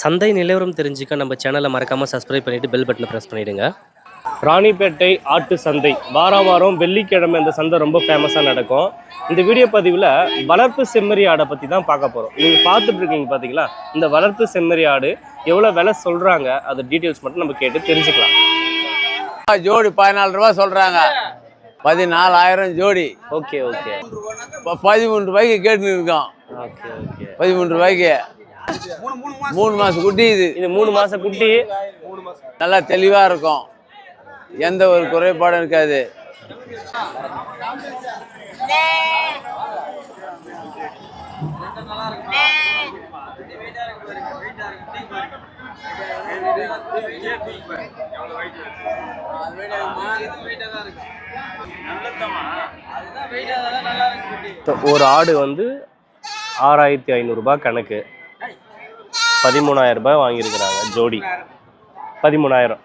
சந்தை நிலவரம் தெரிஞ்சுக்க நம்ம சேனலை மறக்காமல் சப்ஸ்கிரைப் பண்ணிவிட்டு பெல் பட்டனை ப்ரெஸ் பண்ணிவிடுங்க ராணிப்பேட்டை ஆட்டு சந்தை. வாரம் வாரம் வெள்ளிக்கிழமை இந்த சந்தை ரொம்ப ஃபேமஸாக நடக்கும். இந்த வீடியோ பதிவில் வளர்ப்பு செம்மறி ஆடை பற்றி தான் பார்க்க போகிறோம் நீங்கள் பார்த்துட்டு இருக்கீங்க பார்த்தீங்களா இந்த வளர்ப்பு செம்மறி ஆடு எவ்வளோ விலை சொல்கிறாங்க அது டீட்டெயில்ஸ் மட்டும் நம்ம கேட்டு தெரிஞ்சுக்கலாம். ஜோடி பதினாலு ரூபா சொல்றாங்க. பதினாலாயிரம் ஜோடி. Okay okay. ப- பதிமூணு ரூபாய்க்கு கேட்டு இருக்கோம். Okay okay. பதிமூணு ரூபாய்க்கு. மூணு மாசம் குட்டி இது. இது மூணு மாதம் குட்டி. நல்லா தெளிவா இருக்கும். எந்த ஒரு குறைபாடும் இருக்காது. ஒரு ஆடு வந்து ஆறாயிரத்தி ஐநூறுரூபா கணக்கு. பதிமூணாயிரம் ரூபாய் வாங்கியிருக்கிறாங்க. ஜோடி. பதிமூணாயிரம்.